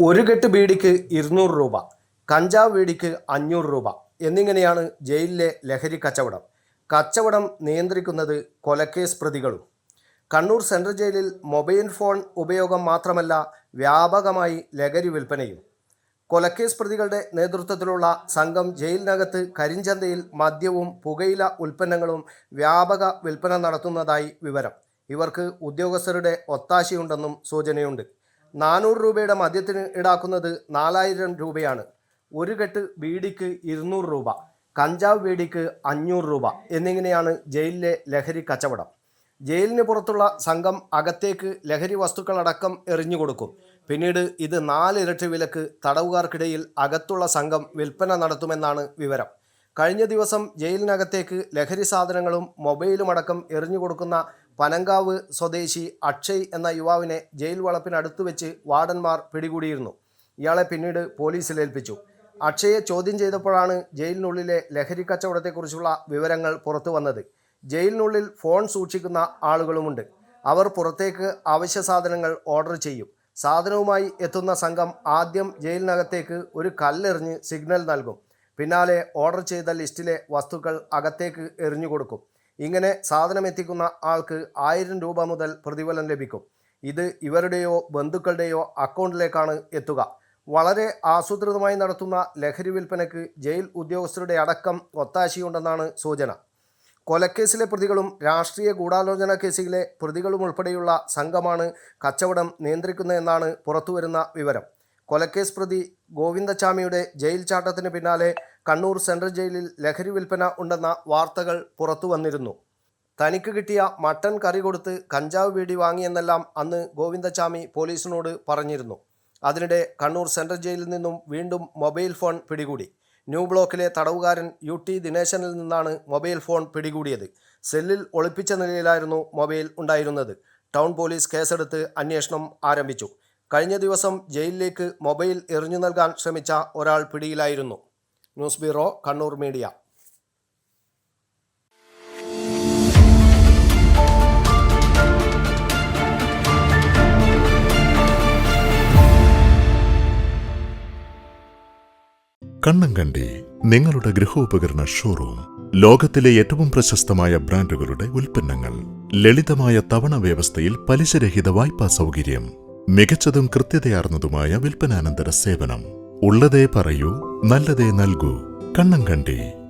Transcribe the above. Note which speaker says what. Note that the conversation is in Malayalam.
Speaker 1: ഒരു കെട്ട് ബീഡിക്ക് ഇരുന്നൂറ് രൂപ കഞ്ചാവ് ബീഡിക്ക് അഞ്ഞൂറ് രൂപ എന്നിങ്ങനെയാണ് ജയിലിലെ ലഹരി കച്ചവടം. കച്ചവടം നിയന്ത്രിക്കുന്നത് കൊലക്കേസ് പ്രതികളും. കണ്ണൂർ സെൻട്രൽ ജയിലിൽ മൊബൈൽ ഫോൺ ഉപയോഗം മാത്രമല്ല വ്യാപകമായി ലഹരി വിൽപ്പനയും. കൊലക്കേസ് പ്രതികളുടെ നേതൃത്വത്തിലുള്ള സംഘം ജയിലിനകത്ത് കരിഞ്ചന്തയിൽ മദ്യവും പുകയില ഉൽപ്പന്നങ്ങളും വ്യാപക വിൽപ്പന നടത്തുന്നതായി വിവരം. ഇവർക്ക് ഉദ്യോഗസ്ഥരുടെ ഒത്താശയുണ്ടെന്നും സൂചനയുണ്ട്. നാനൂറ് രൂപയുടെ മദ്യത്തിന് ഈടാക്കുന്നത് നാലായിരം രൂപയാണ്. ഒരു കെട്ട് ബീഡിക്ക് ഇരുന്നൂറ് രൂപ കഞ്ചാവ് ബീഡിക്ക് അഞ്ഞൂറ് രൂപ എന്നിങ്ങനെയാണ് ജയിലിലെ ലഹരി കച്ചവടം. ജയിലിന് പുറത്തുള്ള സംഘം അകത്തേക്ക് ലഹരി വസ്തുക്കളടക്കം എറിഞ്ഞു കൊടുക്കും. പിന്നീട് ഇത് നാലിരട്ടി വിലക്ക് തടവുകാർക്കിടയിൽ അകത്തുള്ള സംഘം വിൽപ്പന നടത്തുമെന്നാണ് വിവരം. കഴിഞ്ഞ ദിവസം ജയിലിനകത്തേക്ക് ലഹരി സാധനങ്ങളും മൊബൈലും അടക്കം എറിഞ്ഞു കൊടുക്കുന്ന പനങ്കാവ് സ്വദേശി അക്ഷയ് എന്ന യുവാവിനെ ജയിൽ വളപ്പിനടുത്ത് വെച്ച് വാർഡന്മാർ പിടികൂടിയിരുന്നു. ഇയാളെ പിന്നീട് പോലീസിൽ ഏൽപ്പിച്ചു. അക്ഷയെ ചോദ്യം ചെയ്തപ്പോഴാണ് ജയിലിനുള്ളിലെ ലഹരി കച്ചവടത്തെക്കുറിച്ചുള്ള വിവരങ്ങൾ പുറത്തു വന്നത്. ജയിലിനുള്ളിൽ ഫോൺ സൂക്ഷിക്കുന്ന ആളുകളുമുണ്ട്. അവർ പുറത്തേക്ക് അവശ്യ സാധനങ്ങൾ ഓർഡർ ചെയ്യും. സാധനവുമായി എത്തുന്ന സംഘം ആദ്യം ജയിലിനകത്തേക്ക് ഒരു കല്ലെറിഞ്ഞ് സിഗ്നൽ നൽകും. പിന്നാലെ ഓർഡർ ചെയ്ത ലിസ്റ്റിലെ വസ്തുക്കൾ അകത്തേക്ക് എറിഞ്ഞു കൊടുക്കും. ഇങ്ങനെ സാധനം എത്തിക്കുന്ന ആൾക്ക് ആയിരം രൂപ മുതൽ പ്രതിഫലം ലഭിക്കും. ഇത് ഇവരുടെയോ ബന്ധുക്കളുടെയോ അക്കൗണ്ടിലേക്കാണ് എത്തുക. വളരെ ആസൂത്രിതമായി നടത്തുന്ന ലഹരി വിൽപ്പനയ്ക്ക് ജയിൽ ഉദ്യോഗസ്ഥരുടെ അടക്കം ഒത്താശയുണ്ടെന്നാണ് സൂചന. കൊലക്കേസിലെ പ്രതികളും രാഷ്ട്രീയ ഗൂഢാലോചന കേസിലെ പ്രതികളും ഉൾപ്പെടെയുള്ള സംഘമാണ് കച്ചവടം നിയന്ത്രിക്കുന്നതെന്നാണ് പുറത്തുവരുന്ന വിവരം. കൊലക്കേസ് പ്രതി ഗോവിന്ദച്ചാമിയുടെ ജയിൽ ചാട്ടത്തിന് പിന്നാലെ കണ്ണൂർ സെൻട്രൽ ജയിലിൽ ലഹരി വിൽപ്പന ഉണ്ടെന്ന വാർത്തകൾ പുറത്തു വന്നിരുന്നു. തനിക്ക് കിട്ടിയ മട്ടൻ കറി കൊടുത്ത് കഞ്ചാവ് വീടി വാങ്ങിയെന്നെല്ലാം അന്ന് ഗോവിന്ദച്ചാമി പോലീസിനോട് പറഞ്ഞിരുന്നു. അതിനിടെ കണ്ണൂർ സെൻട്രൽ ജയിലിൽ നിന്നും വീണ്ടും മൊബൈൽ ഫോൺ പിടികൂടി. ന്യൂ ബ്ലോക്കിലെ തടവുകാരൻ യു ടി ദിനേശനിൽ നിന്നാണ് മൊബൈൽ ഫോൺ പിടികൂടിയത്. സെല്ലിൽ ഒളിപ്പിച്ച നിലയിലായിരുന്നു മൊബൈൽ ഉണ്ടായിരുന്നത്. ടൗൺ പോലീസ് കേസെടുത്ത് അന്വേഷണം ആരംഭിച്ചു. കഴിഞ്ഞ ദിവസം ജയിലിലേക്ക് മൊബൈൽ എറിഞ്ഞു നൽകാൻ ശ്രമിച്ച ഒരാൾ പിടിയിലായിരുന്നു. News bureau Kannur media.
Speaker 2: Kannankandi നിങ്ങളുടെ ഗൃഹോപകരണ ഷോറൂം ലോകത്തിലെ ഏറ്റവും പ്രശസ്തമായ ബ്രാൻഡുകളുടെ ഉൽപ്പന്നങ്ങൾ ലളിതമായ തവണ വ്യവസ്ഥയിൽ പലിശരഹിത വായ്പാ സൗകര്യം. മികച്ചതും കൃത്യതയാർന്നതുമായ വിൽപ്പനാനന്തര സേവനം. ഉള്ളതേ പറയൂ നല്ലതേ നൽകൂ. കണ്ണങ്കണ്ടി